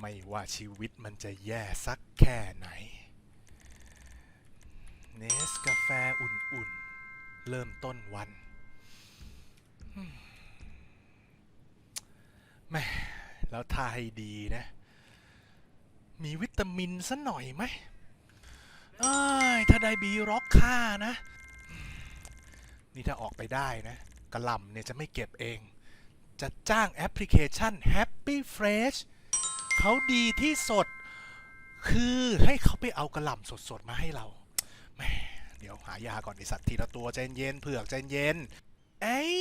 ไม่ว่าชีวิตมันจะแย่สักแค่ไหน เนสกาแฟอุ่นๆ เริ่มต้นวันแม่แล้วทาให้ดีนะ มีวิตามินซะหน่อยไหมเอ้ยถ้าได้บีร็อกค่านะ นี่ถ้าออกไปได้นะกระลำเนี่ยจะไม่เก็บเอง จะจ้างแอปพลิเคชัน Happy Fresh เขาดีที่สด คือให้เขาไปเอากระหล่ำสดๆมาให้เราแหม่เดี๋ยวหายาก่อนไอสัตว์ทีละตัวใจเย็นเผือกใจเย็นเอ้ย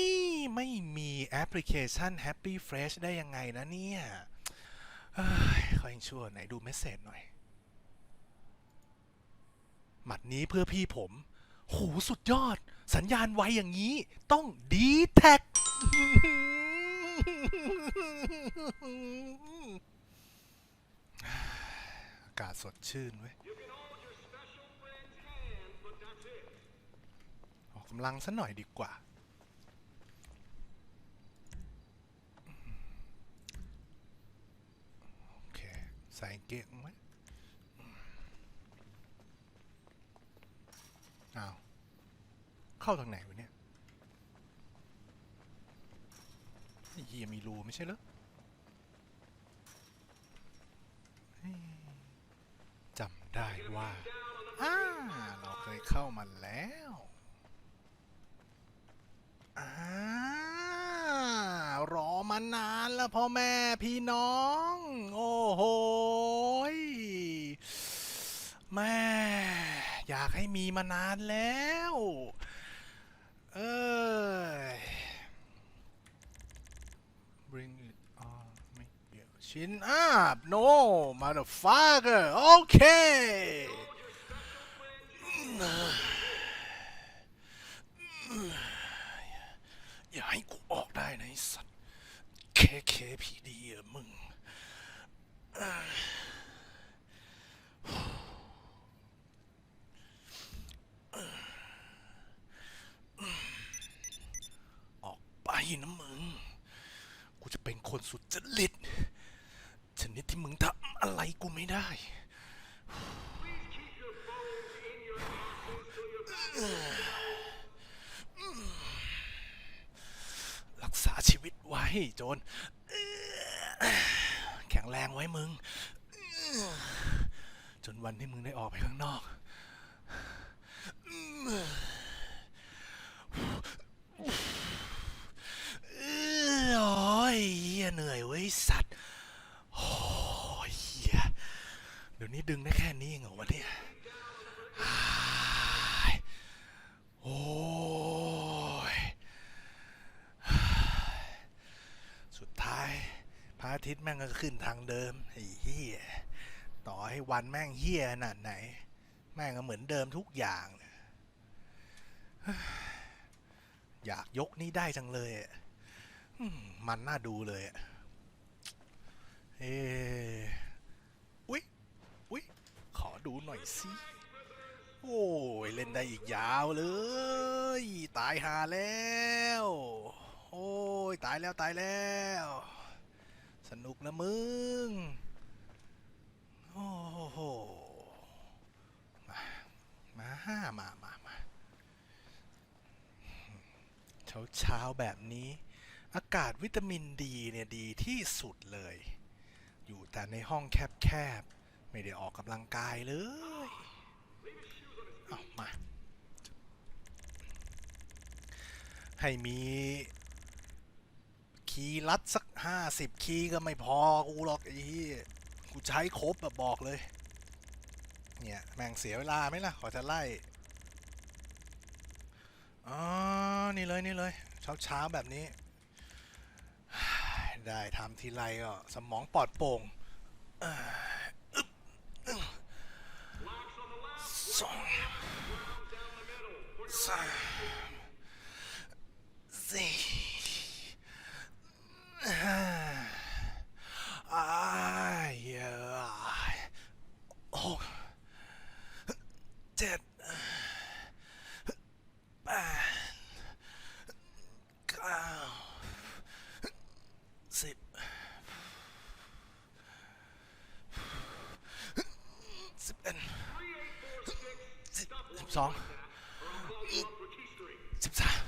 ไม่มีแอปพลิเคชัน Happy Fresh ได้ยังไงนะเนี่ยเขอยังชั่วไหนดูเมสเซจหน่อย หมัดนี้เพื่อพี่ผมโหสุดยอด สัญญาณไวอย่างนี้ ต้องดีแท็ก อากาศสดชื่นเว้ยออกกำลังสัหน่อยดีกว่า โอเค ใส่กางเกงไว้อ้าว เข้าทางไหนวะเนี่ยเฮียมีรูไม่ใช่เหรอเฮ้ยจำได้ว่าอ่า เข้ามาแล้วอ่ารอมานานแล้วพ่อแม่พี่น้อง โอ้โหแม่อยากให้มีมานานแล้ว เอ้ย bring it on ไม่เกี่ยว chin up no motherfucker okay อย่าให้กูออกได้นะไอ้สัตว์ KKPD อะมึง ออกไปนะมึง กูจะเป็นคนสุดจริตชนิดที่มึงทำอะไรกูไม่ได้ รักษาชีวิตไว้โจน แข็งแรงไว้มึง จนวันที่มึงได้ออกไปข้างนอกเอ้ยโอ้ยเหี้ยเหนื่อยเว้ยสัตว์ โอ้ยเหี้ยเดี๋ยวนี้ดึงได้แค่นี้เองเหรอวะเนี่ยอ้ายโอ้ย สุดท้ายพระอา ทิตย์แม่งก็ขึ้นทางเดิมไอ้เหี้ยต่อให้วันแม่งเหี้ยขนาดไหน แม่งก็เหมือนเดิมทุกอย่างอยากยกนี่ได้จังเลยมันน่าดูเลยเอออุ๊ยอุ๊ยขอดูหน่อยสิโอ้ยเล่นได้อีกยาวเลย ตายหาแล้ว โอ้ย ตายแล้วตายแล้ว สนุกนะมึง โอ้โห มามามามามาเช้าเช้าแบบนี้ อากาศวิตามินดีเนี่ยดีที่สุดเลย อยู่แต่ในห้องแคบๆ ไม่ได้ออกกำลังกายเลย เอามา ให้มี คีย์ลัดสักห้าสิบคีย์ก็ไม่พอ กูหรอกไอ้เหี้ยกูใช้ครบแบบบอกเลย เนี่ย แม่งเสียเวลาไหมล่ะ ขอจะไล่ อ๋อ นี่เลยนี่เลย เช้าเช้าแบบนี้ ได้ทำทีไรก็สมองปลอดโปร่งสองสามสี่ ห้าอ้ายเหี้ยหกเจ็ดแปดเก้าสิบ สองสิบสาม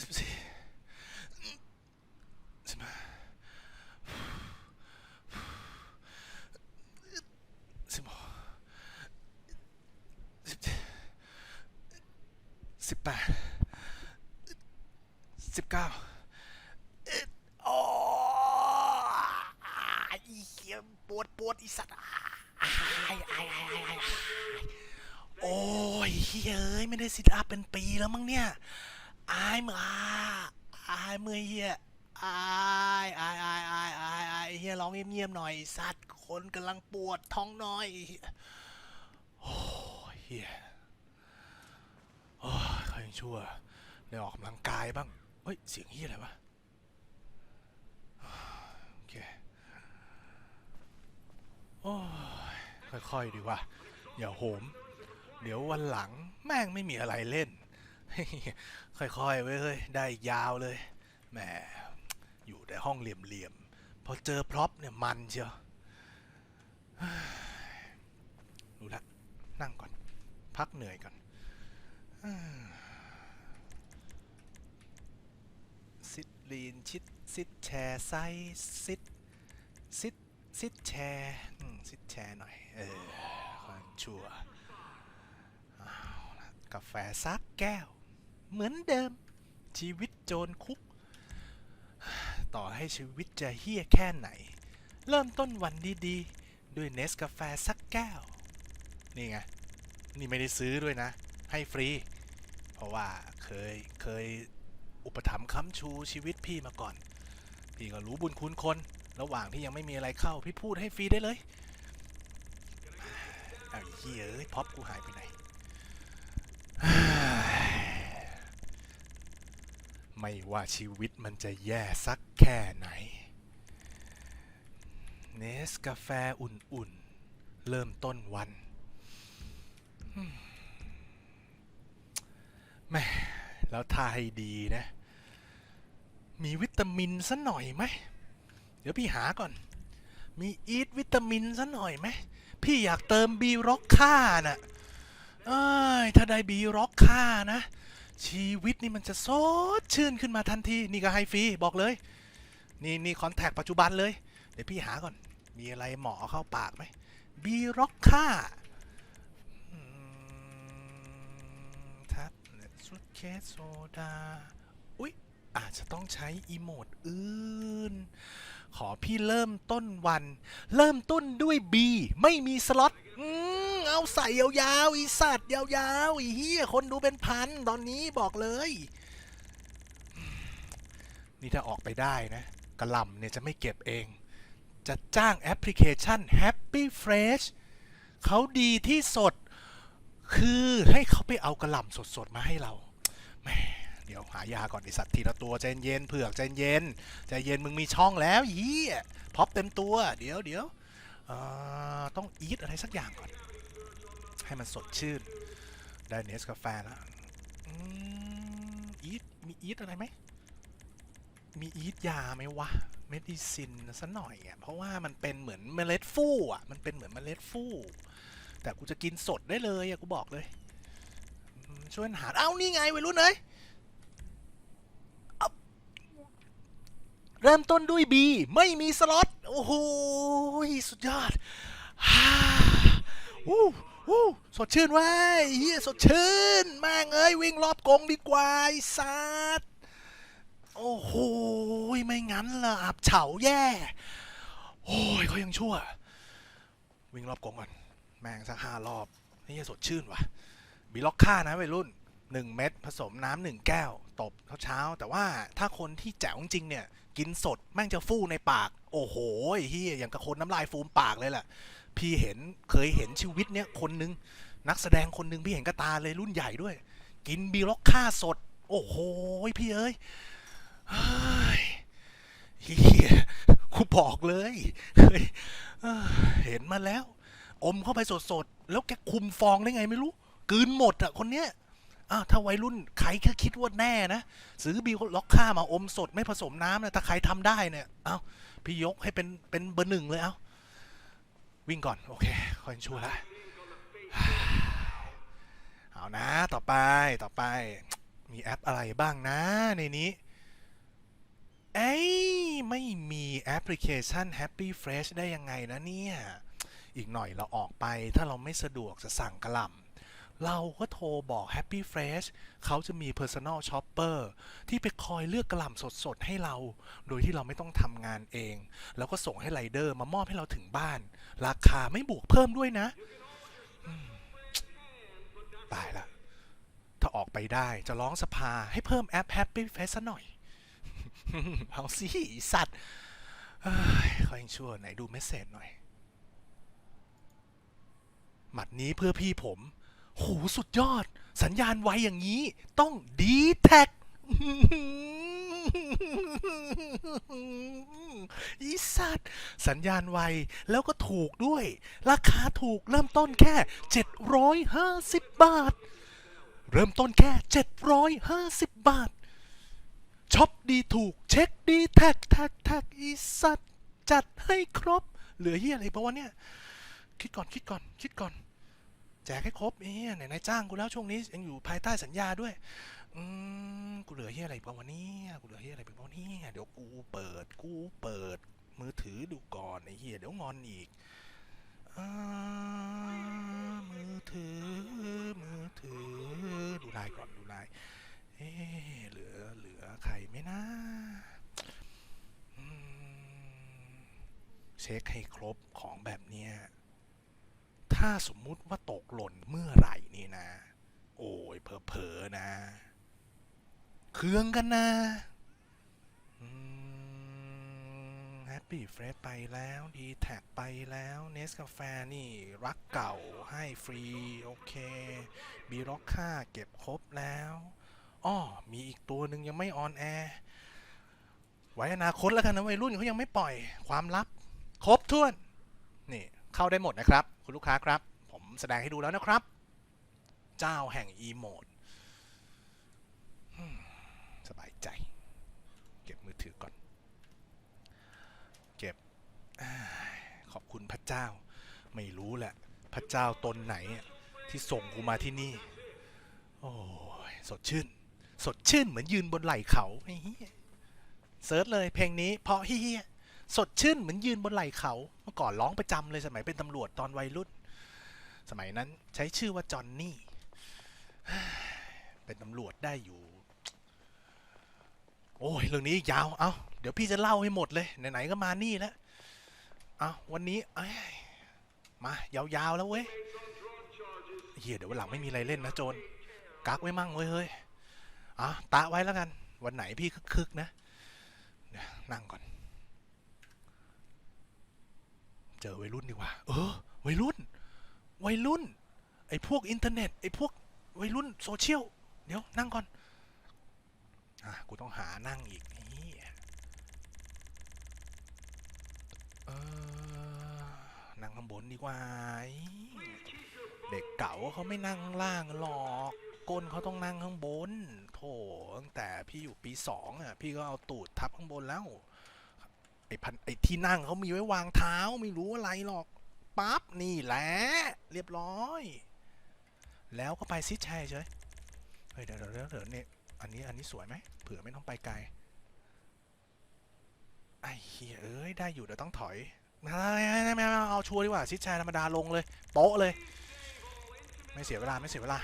สิบสี่สิบห้าสิบหกสิบเจ็ดสิบแปด สิบเก้าโอ้ยเหี้ยปวดปวดอีสัตว์อ้ายอ้ายอ้ายอ้ายอ้โอ้ยเฮ้ยเอ้ยไม่ได้ซิทอัพเป็นปีแล้วมั้งเนี่ยอายมืออาอายมือเฮียอายอายอายอายอายอายเฮียร้องเงียบๆหน่อยสัตว์คนกำลังปวดท้องน้อยโอ้ยเฮียโอ้ยเขายังชั่วได้ออกกำลังกายบ้าง ฮ้ย เสียงเฮียอะไรวะ โอเค โอ้ย ค่อย ๆ ดีกว่า อย่าโหม เดี๋ยววันหลังแม่งไม่มีอะไรเล่น ค่อย ๆ ไว้ยเฮ้ย ได้ยาวเลย แหม อยู่แต่ห้องเหลี่ยม ๆ พอเจอพร็อพเนี่ยมันเชียวดูละ นั่งก่อน พักเหนื่อยก่อน ซิดลีนชิดซิดแชร์ไซซิดซิดซิดแชร์อืมซิดแชร์หน่อย เออความชัวกาแฟซักแก้ว เหมือนเดิม ชีวิตโจรคุก ต่อให้ชีวิตจะเฮี้ยแค่ไหน เริ่มต้นวันดีๆ ด้วยเนสกาแฟสักแก้ว นี่ไง นี่ไม่ได้ซื้อด้วยนะ ให้ฟรี เพราะว่าเคยเคย อุปถัมภ์ค้ำชูชีวิตพี่มาก่อน พี่ก็รู้บุญคุณคน ระหว่างที่ยังไม่มีอะไรเข้า พี่พูดให้ฟรีได้เลยเอาอ้เฮียเอ้ยพ็อปกูหายไปไหน ไม่ว่าชีวิตมันจะแย่สักแค่ไหน เนสกาแฟอุ่นๆ เริ่มต้นวันแม่แล้วทาให้ดีนะ มีวิตามินสัหน่อยไหม เดี๋ยวพี่หาก่อน มีอีทวิตามินสัหน่อยไหม พี่อยากเติมบีร็อกค่าน่ะเอ้ยถ้าได้บีร็อกค่านะ ชีวิตนี่มันจะสดชื่นขึ้นมาทันที นี่ก็ให้ฟรีบอกเลย นี่นี่คอนแทคปัจจุบันเลย เดี๋ยวพี่หาก่อน มีอะไรหมอเข้าปากไหมบีร็อกค่าทับสุดเคสโซดา อุ๊ย อาจจะต้องใช้อีโมดอื่น ขอพี่เริ่มต้นวัน เริ่มต้นด้วย B ไม่มีสล็อตอืมเอาใส่ยาวๆ อีสัตว์ยาวๆ อีเหี้ยคนดูเป็นพันตอนนี้บอกเลย นี่ถ้าออกไปได้นะกระลำเนี่ยจะไม่เก็บเอง จะจ้างแอปพลิเคชัน Happy Fresh เขาดีที่สด คือให้เขาไปเอากระลำสดๆ มาให้เราแหม เดี๋ยวหายาก่อนไอสัตว์ทีละตัวใจเย็นเผือกใจเย็นใจเย็นมึงมีช่องแล้วยี่พ็อปเต็มตัว เดี๋ยวเดี๋ยวต้องอีทอะไรสักอย่างก่อน ให้มันสดชื่น ได้เนสกาแฟแล้วอีทมีอีทอะไรไหมมีอีทยาไหมวะเมดิซินซะหน่อยอะเพราะว่ามันเป็นเหมือนเมล็ดฟู่อะมันเป็นเหมือนเมล็ดฟู่แต่กูจะกินสดได้เลยอะกูบอกเลยช่วยหาเอ้านี่ไงวัยรุ่นเอ้ยเอา เริ่มต้นด้วย B ไม่มีสล็อต โอ้โห สุดยอดฮ่าวู้วู้สดชื่นเว้ยเฮียสดชื่น แม่งเอ้ย วิ่งรอบกรงดีกว่าไอ้สัสโอ้โห ไม่งั้นล่ะอับเฉาแย่ โอ้ยเขายังชั่ว วิ่งรอบกรงก่อน แม่งสักห้ารอบ นี่สดชื่นว่ะบีล็อกค่านะวัยรุ่น 1 เม็ดผสมน้ำหนึ่งแก้ว ตบเช้า แต่ว่าถ้าคนที่แจ๋วจริงเนี่ย กินสดแม่งจะฟู่ในปาก โอ้โหเฮียอย่างกับคนน้ำลายฟูมปากเลยแหละพี่เห็นเคยเห็นชีวิตเนี้ยคนนึง นักแสดงคนนึงพี่เห็นกระตาเลยรุ่นใหญ่ด้วย กินบีล็อกค่าสด โอ้โหพี่เอ้ยเฮียกูบอกเลยเฮ้ยเห็นมาแล้ว อมเข้าไปสดๆ แล้วแกคุมฟองได้ไงไม่รู้กืนหมดอะคนเนี้ย อ้าวถ้าวัยรุ่นใครแค่คิดว่าแน่นะซื้อบีล็อกค่ามาอมสดไม่ผสมน้ำนะถ้าใครทำได้เนี่ยเอ้าพี่ยกให้เป็นเป็นเบอร์หนึ่งเลยเอ้าวิ่งก่อน โอเคคอยชั่วละเอานะต่อไปต่อไปมีแอปอะไรบ้างนะในนี้เอ้ยไม่มีแอปพลิเคชัน Happy Fresh ได้ยังไงนะเนี่ย อีกหน่อยเราออกไปถ้าเราไม่สะดวกจะสั่งกระหล่ำ เราก็โทรบอก Happy Fresh เขาจะมี Personal Shopper ที่ไปคอยเลือกกระหล่ำสดๆ ให้เรา โดยที่เราไม่ต้องทำงานเอง แล้วก็ส่งให้ไรเดอร์มามอบให้เราถึงบ้าน ราคาไม่บวกเพิ่มด้วยนะ ตายละ ถ้าออกไปได้จะร้องสภาให้เพิ่มแอป Happy Face ซะหน่อย เอาสิสัตว์เขอยังชั่วไหนดูเมสเซจหน่อยหมัดนี้เพื่อพี่ผม โหสุดยอด สัญญาณไวอย่างนี้ ต้องดีแท็กอีสัตว์สัญญาณไว แล้วก็ถูกด้วย ราคาถูกเริ่มต้นแค่ 750 บาท เริ่มต้นแค่ 750 บาทช็อปดีถูก เช็คดีแท็กแท็กแท็กอีสัตว์จัดให้ครบ เหลือเฮียอะไรปะวะเนี่ย คิดก่อนคิดก่อน คิดก่อน แจกให้ครบเอ้ยไหนนายจ้างกูแล้วช่วงนี้ยังอยู่ภายใต้สัญญาด้วย อืมกูเหลือเฮียอะไรบ้างวันนี้กูเหลือเฮียอะไรบ้างนนี้เดี๋ยวกูเปิดกูเปิด มือถือดูก่อนไอ้เฮียเดี๋ยวงอนอีกอ่ามือถือมือถือดูลายก่อนดูลายเอ๊เหลือเหลือใครไหมนะเช็คให้ครบของแบบเนี้ย ถ้าสมมุติว่าตกหล่นเมื่อไหร่นี่นะ โอ้ยเพอๆนะ เครื่องกันนะแฮปปี้เฟรชไปแล้วดีแท็กไปแล้วเนสกาแฟนี่รักเก่าให้ฟรี โอเคบีร็อกค่าเก็บครบแล้วอ้อมีอีกตัวหนึ่งยังไม่ออนแอร์ไว้อนาคตแล้วกันนะวัยรุ่นเขายังไม่ปล่อยความลับ ครบถ้วน นี่เข้าได้หมดนะครับ คุณลูกค้าครับ ผมแสดงให้ดูแล้วนะครับ เจ้าแห่งอีโมดสบายใจ เก็บมือถือก่อน เก็บอขอบคุณพระเจ้า ไม่รู้แหละ พระเจ้าตนไหนที่ส่งกูมาที่นี่ โอ้ยสดชื่น สดชื่นเหมือนยืนบนไหล่เขาเหี้ยเซิร์ชเลยเพลงนี้เพราะเฮีย สดชื่นเหมือนยืนบนไหล่เขาเมื่อก่อนร้องประจำเลยสมัยเป็นตำรวจตอนวัยรุ่น สมัยนั้นใช้ชื่อว่าจอนนี่ เป็นตำรวจได้อยู่ โอ้ยเรื่องนี้ยาว เอาเดี๋ยวพี่จะเล่าให้หมดเลย ไหนๆก็มานี่แล้ว เอาวันนี้เอ้ยมายาวๆแล้วเว้ยเฮียเดี๋ยววันหลังไม่มีอะไรเล่นนะโจนกักไว้มั่งเว้ยเฮ้ยอะตะไว้แล้วกัน วันไหนพี่คึกๆนะนั่งก่อน เจอวัยรุ่นดีกว่า เออ วัยรุ่น วัยรุ่น ไอ้พวกอินเทอร์เน็ต ไอ้พวกวัยรุ่นโซเชียล เดี๋ยวนั่งก่อน อะ กูต้องหานั่งอีกนี่เออ นั่งข้างบนดีกว่า เด็กเก่าเขาไม่นั่งข้างล่างหรอกก้นเขาต้องนั่งข้างบน โถตั้งแต่พี่อยู่ปีสองอะ พี่ก็เอาตูดทับข้างบนแล้ว ไอ้พันไอ้ที่นั่งเขามีไว้วางเท้าไม่รู้อะไรหรอกปั๊บนี่แหละเรียบร้อย แล้วก็ไปซิดแชร์เฉยเฮ้ยเดี๋ยวเดี๋ยวเดี๋ยวเนี่ยอันนี้อันนี้สวยไหมเผื่อไม่ต้องไปไกลไอ้เฮียเอ้ยได้อยู่เดี๋ยวต้องถอยไม่ไม่ไม่เอาชัวร์ดีกว่าซิดแชร์ธรรมดาลงเลยโป๊ะเลย ไม่เสียเวลาไม่เสียเวลา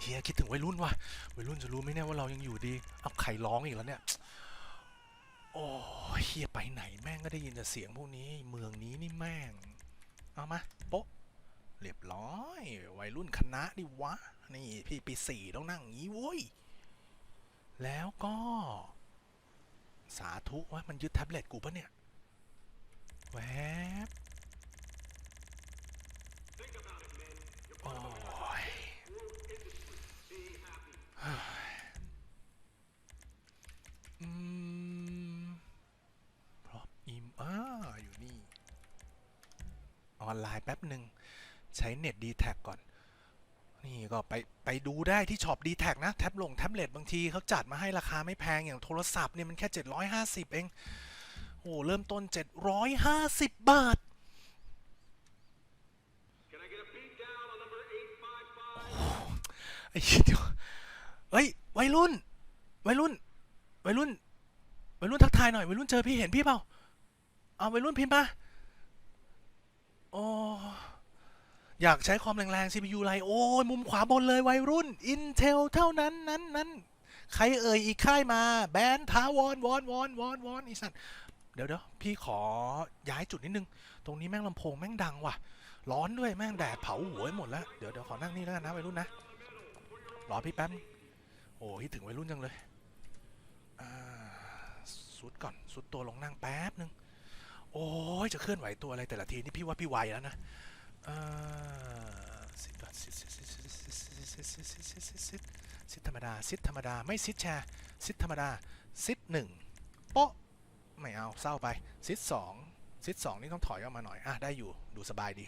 เฮียคิดถึงวัยรุ่นว่ะวัยรุ่นจะรู้ไหมเนี่ยว่าเรายังอยู่ดีเอาใครร้องอีกแล้วเนี่ย โอ้ยเฮียไปไหนแม่งก็ได้ยินแต่เสียงพวกนี้ เมืองนี้นี่แม่ง เอามาโป๊ะเรียบร้อย วัยรุ่นคณะดิวะ นี่พี่ปีสี่ต้องนั่งอย่างนี้โว้ย แล้วก็ สาธุว่ามันยึดแท็บเล็ตกูปะเนี่ย แวบโอ้ย อืมพรอพอิมอ่าอยู่นี่ ออนไลน์แป๊บหนึ่งใช้เน็ตดีแท็กก่อน นี่ก็ไปไปดูได้ที่ช็อปดีแท็นะ แท็บลงแท็บเล็ตบางทีเขาจัดมาให้ราคาไม่แพงอย่างโทรศัพท์เนี่ยมันแค่ 750 เอง โอ้เริ่มต้น 750 บาทไอ้เหี้ยเดี๋ยวเฮ้ยวัยรุ่นวัยรุ่นวัยรุ่นวัยรุ่นทักทายหน่อยวัยรุ่นเจอพี่เห็นพี่เปล่าเอาวัยรุ่นพิมพ์มาโอ้ อยากใช้ความแรงๆ CPU ไรโอ้ยมุมขวาบนเลยวัยรุ่น Intel เท่านั้นนั้นนั้นใครเอ่ยอีกค่ายมา แบนท้าวอนวอนวอนวอนวอนอีสัตว์เดี๋ยวเดี๋ยวพี่ขอย้ายจุดนิดนึง ตรงนี้แม่งลำโพงแม่งดังว่ะ ร้อนด้วยแม่งแดดเผาหัวไปหมดแล้ว เดี๋ยวเดี๋ยวขอนั่งนี่แล้วกันนะวัยรุ่นนะรอพี่แป๊บโอ้คิดถึงวัยรุ่นจังเลยสุดก่อนสุดตัวลงนั่งแป๊บนึง โอ้ยจะเคลื่อนไหวตัวอะไรแต่ละทีนี่พี่ว่าพี่ไวแล้วนะ ซิดก่อนซิดซิดซิดซิดซิดซิดซิดซิดซิดซิดซิดซิดธรรมดาซิดธรรมดาไม่ซิดแชร์ซิดธรรมดาซิดหนึ่งโป๊ะไม่เอาเศร้าไปซิดสองซิดสองนี่ต้องถอยออกมาหน่อยอะได้อยู่ดูสบายดี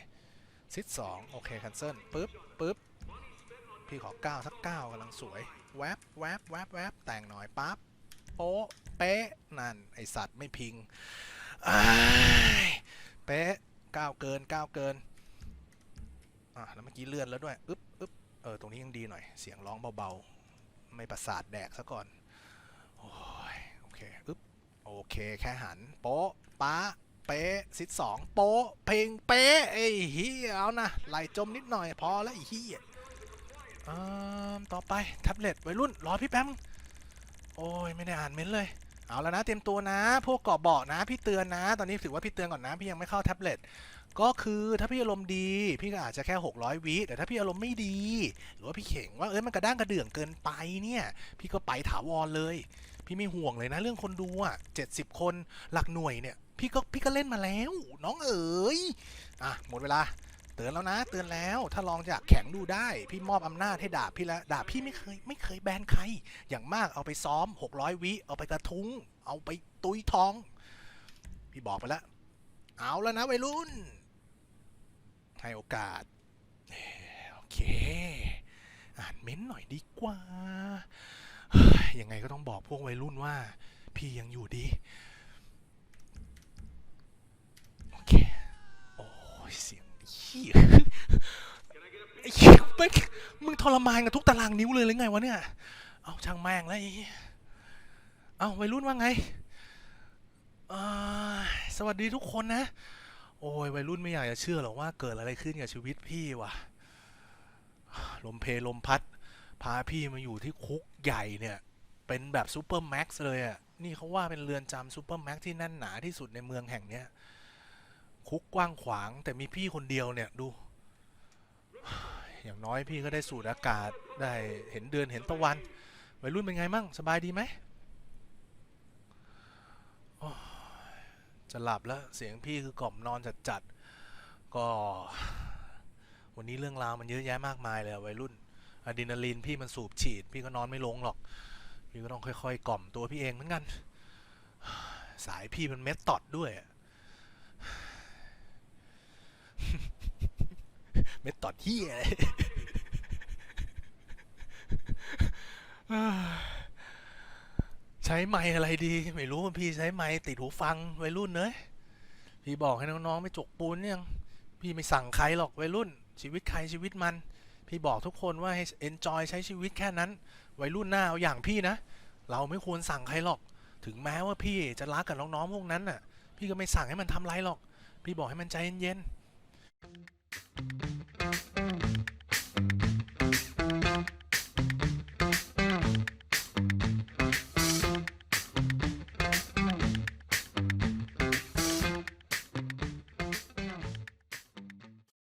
ซิดสองโอเคคันเซิลปึ๊บปึ๊บพี่ขอก้าสักก้ากำลังสวยแวบแวบแวบแวบแต่งหน่อยปั๊บโป๊ะเป๊ะนั่นไอสัตว์ไม่พิงอ้ายเป๊ะก้าวเกินก้าวเกิน อะแล้วเมื่อกี้เลื่อนแล้วด้วยอึ๊บอึ๊บเออตรงนี้ยังดีหน่อย เสียงร้องเบาๆ ไม่ประสาทแดกซะก่อน โอ้ยโอเคอึ๊บโอเคแค่หัน โป๊ะป๊ะเป๊ะซิดสองโป๊ะเพลงเป๊ะไอ้เฮียเอานะไหลจมนิดหน่อยพอแล้วไอ้เฮียอ่าต่อไปแท็บเล็ตวัยรุ่นรอพี่แป๊บนึงโอ้ยไม่ได้อ่านเมนเลยเอาแล้วนะเตรียมตัวนะ พวกกาะเบาะนะ พี่เตือนนะ ตอนนี้ถือว่าพี่เตือนก่อนนะ พี่ยังไม่เข้าแท็บเล็ต ก็คือถ้าพี่อารมณ์ดี พี่ก็อาจจะแค่ 600 วิแต่ถ้าพี่อารมณ์ไม่ดี หรือว่าพี่เข่งว่าเอ้ยมันกระด้างกระเดื่องเกินไปเนี่ย พี่ก็ไปถาวรเลย พี่ไม่ห่วงเลยนะ เรื่องคนดูอะ70 คนหลักหน่วยเนี่ย พี่ก็พี่ก็เล่นมาแล้ว น้องเอ๋ยอะหมดเวลาเตือนแล้วนะ เตือนแล้วถ้าลองจากแข็งดูได้ พี่มอบอำนาจให้ดาบพี่แล้วดาบพี่ไม่เคยไม่เคยแบนใคร อย่างมากเอาไปซ้อม 600 วิเอาไปกระทุ้ง เอาไปตุยท้อง พี่บอกไปแล้วเอาแล้วนะวัยรุ่น ให้โอกาสโอเค อ่านเม้นต์หน่อยดีกว่า ยังไงก็ต้องบอกพวกวัยรุ่นว่า พี่ยังอยู่ดี โอเค โอ้ยเสียงเหี้ยไอ้เหี้ยม่งมึงทรมานกับทุกตารางนิ้วเลยหรือไงวะเนี่ย เอาช่างแม่งแล้วไอ้เอาวัยรุ่นว่าไงสวัสดีทุกคนนะ อ้ยวัยรุ่นไม่อยากจะเชื่อหรอกว่าเกิดอะไรขึ้นกับชีวิตพี่วะลมเพลลมพัด พาพี่มาอยู่ที่คุกใหญ่เนี่ย เป็นแบบซูเปอร์แม็กซ์เลยอะ่ะ นี่เขาว่าเป็นเรือนจำซูเปอร์แม็กซ์ที่แน่นหนาที่สุดในเมืองแห่งเนี้ย คุกกว้างขวางแต่มีพี่คนเดียวเนี่ยดู อย่างน้อยพี่ก็ได้สูดอากาศได้เห็นเดือนเห็นตะวันวัยรุ่นเป็นไงมั่งสบายดีไหม จะหลับแล้วเสียงพี่คือกล่อมนอนจัดๆก็ วันนี้เรื่องราวมันเยอะแยะมากมายเลยวัยรุ่นอะดรีนาลีนพี่มันสูบฉีด พี่ก็นอนไม่ลงหรอก พี่ก็ต้องค่อยๆ กล่อมตัวพี่เองเหมือนกัน สายพี่มันเม็ดตอดด้วยเม็ดตอดเฮียเลย ใช้ไม้อะไรดี ไม่รู้พี่ใช้ไม้ติดหูฟังวัยรุ่นเนยพี่บอกให้น้องๆไม่จกปูนยังพี่ไม่สั่งใครหรอกวัยรุ่น ชีวิตใครชีวิตมัน พี่บอกทุกคนว่าให้ enjoy ใช้ชีวิตแค่นั้น วัยรุ่นหน้าเอาอย่างพี่นะ เราไม่ควรสั่งใครหรอก ถึงแม้ว่าพี่จะรักกับน้องๆพวกนั้นน่ะ พี่ก็ไม่สั่งให้มันทำไรหรอก พี่บอกให้มันใจเย็นๆ